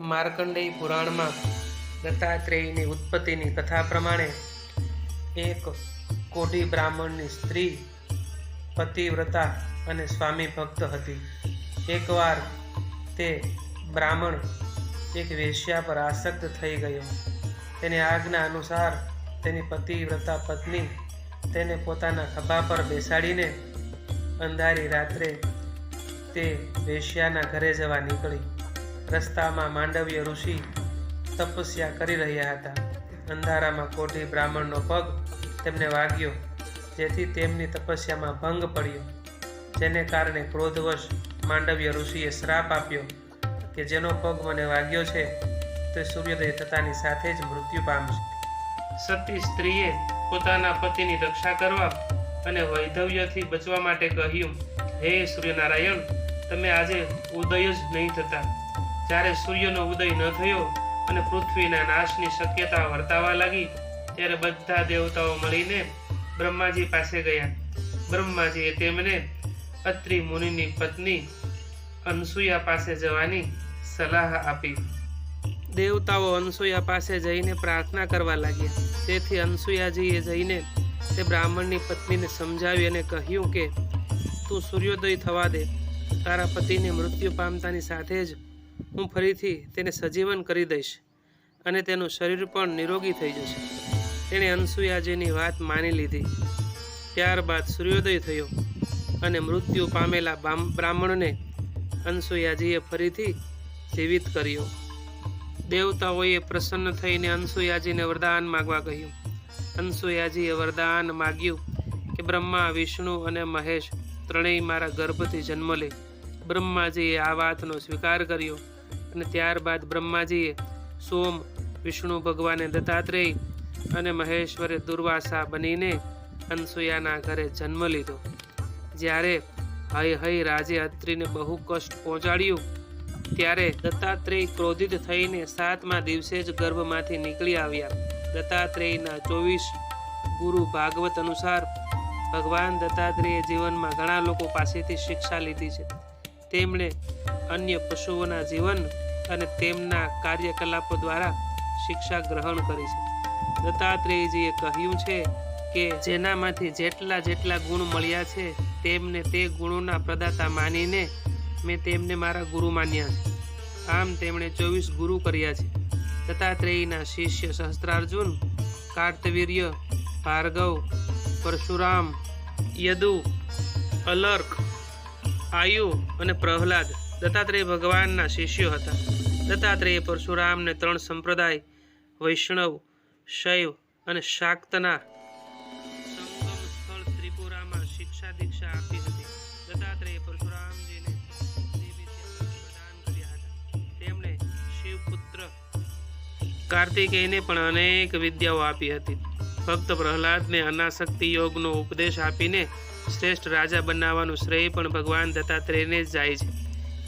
માર્કંડેય પુરાણમાં દત્તાત્રેયની ઉત્પત્તિની કથા પ્રમાણે એક કોઢી બ્રાહ્મણની સ્ત્રી પતિવ્રતા અને સ્વામી ભક્ત હતી. એકવાર તે બ્રાહ્મણ એક વેશ્યા પર આસક્ત થઈ ગયો. તેની આજ્ઞા અનુસાર તેની પતિવ્રતા પત્ની તેને પોતાના ખભા પર બેસાડીને અંધારી રાત્રે તે વેશ્યાના ઘરે જવા નીકળી. રસ્તામાં માંડવ્ય ઋષિ તપસ્યા કરી રહ્યા હતા. અંધારામાં કોઢી બ્રાહ્મણનો પગ તેમને વાગ્યો, જેથી તેમની તપસ્યામાં ભંગ પડ્યો, જેને કારણે ક્રોધવશ માંડવ્ય ઋષિએ શ્રાપ આપ્યો કે જેનો પગ મને વાગ્યો છે, તે સૂર્યોદય થતાની સાથે જ મૃત્યુ પામશે. સતી સ્ત્રીએ પોતાના પતિની રક્ષા કરવા અને વૈધવ્યથી બચવા માટે કહ્યું, હે સૂર્યનારાયણ, તમે આજે ઉદય જ નહીં થતા. જ્યારે સૂર્યનો ઉદય ન થયો અને પૃથ્વીના નાશની શક્યતા વર્તાવા લાગી, ત્યારે બધા દેવતાઓ મળીને બ્રહ્માજી પાસે ગયા. બ્રહ્માજીએ તેમને અત્રિ મુનિની પત્ની અનસુયા પાસે જવાની સલાહ આપી. દેવતાઓ અનસુયા પાસે જઈને પ્રાર્થના કરવા લાગ્યા. તેથી અનસુયાજીએ જઈને તે બ્રાહ્મણની પત્નીને સમજાવી અને કહ્યું કે, તું સૂર્યોદય થવા દે. તારા પતિને મૃત્યુ પામતાની સાથે જ હું ફરીથી તેને સજીવન કરી દઈશ અને તેનું શરીર પણ નિરોગી થઈ જશે. તેણે અનસુયાજીની વાત માની લીધી. ત્યારબાદ સૂર્યોદય થયો અને મૃત્યુ પામેલા બ્રાહ્મણને અનસુયાજીએ ફરીથી જીવિત કર્યો. દેવતાઓએ પ્રસન્ન થઈને અનસુયાજીને વરદાન માગવા કહ્યું. અનસુયાજીએ વરદાન માગ્યું કે બ્રહ્મા, વિષ્ણુ અને મહેશ ત્રણેય મારા ગર્ભથી જન્મ લે. બ્રહ્માજીએ આ વાતનો સ્વીકાર કર્યો. અને ત્યારબાદ બ્રહ્માજીએ સોમ, વિષ્ણુ ભગવાને દત્તાત્રેય અને મહેશ્વરે દુર્વાસા બનીને અનસુયાના ઘરે જન્મ લીધો. જ્યારે હય હય રાજે અત્રિને બહુ કષ્ટ પહોંચાડ્યું, ત્યારે દત્તાત્રેય ક્રોધિત થઈને સાતમા દિવસે જ ગર્ભમાંથી નીકળી આવ્યા. દત્તાત્રેયના ચોવીસ ગુરુ ભાગવત અનુસાર ભગવાન દત્તાત્રેય જીવનમાં ઘણા લોકો પાસેથી શિક્ષા લીધી છે. તેમણે અન્ય પશુઓના જીવન અને તેમના કાર્યકલાપો દ્વારા શિક્ષા ગ્રહણ કરી છે. દત્તાત્રેયજીએ કહ્યું છે કે, જેનામાંથી જેટલા જેટલા ગુણ મળ્યા છે, તેમને તે ગુણોના પ્રદાતા માનીને મેં તેમને મારા ગુરુ માન્યા છે. આમ તેમણે ચોવીસ ગુરુ કર્યા છે. દત્તાત્રેયના શિષ્ય સહસ્ત્રાર્જુન, કાર્તવીર્ય, ભાર્ગવ, પરશુરામ, યદુ, અલર્ક, આયુ અને પ્રહલાદ દત્તાત્રેય ભગવાનના શિષ્યો હતા. દત્તાત્રેય પરશુરામને ત્રણ સંપ્રદાય, વૈષ્ણવ, શૈવ અને શાક્તના સંગમ સ્થળ ત્રિપુરામાં શિક્ષા દીક્ષા આપી હતી. દત્તાત્રેય પરશુરામજીને પ્રદાન કર્યા હતા. તેમણે શિવપુત્ર કાર્તિકેયને પણ અનેક વિદ્યાઓ આપી હતી. ભક્ત પ્રહલાદને અનાસક્તિ યોગનો ઉપદેશ આપીને શ્રેષ્ઠ રાજા બનાવવાનું શ્રેય પણ ભગવાન દત્તાત્રેયને જ જાય છે.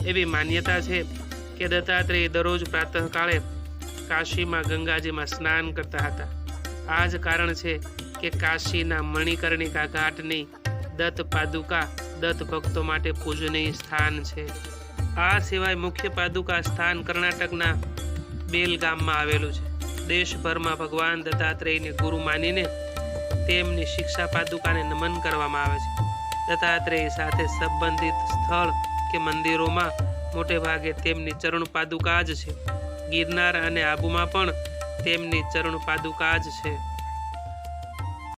એવી માન્યતા છે કે દત્તાત્રેય દરરોજ પ્રાતઃકાળે કાશીમાં ગંગાજીમાં સ્નાન કરતા હતા. આ જ કારણ છે કે કાશીના મણિકર્ણિકા ઘાટની દત્ત પાદુકા દત્ત ભક્તો માટે પૂજનીય સ્થાન છે. આ સિવાય મુખ્ય પાદુકા સ્થાન કર્ણાટકના બેલ ગામમાં આવેલું છે. દેશભરમાં ભગવાન દત્તાત્રેયને ગુરુ માનીને તેમની શિક્ષા પાદુકાને નમન કરવામાં આવે છે. દત્તાત્રેય સાથે સંબંધિત સ્થળ કે મંદિરોમાં મોટે ભાગે તેમની ચરણ પાદુકા જ છે. ગિરનાર અને આબુમાં પણ તેમની ચરણ પાદુકા જ છે.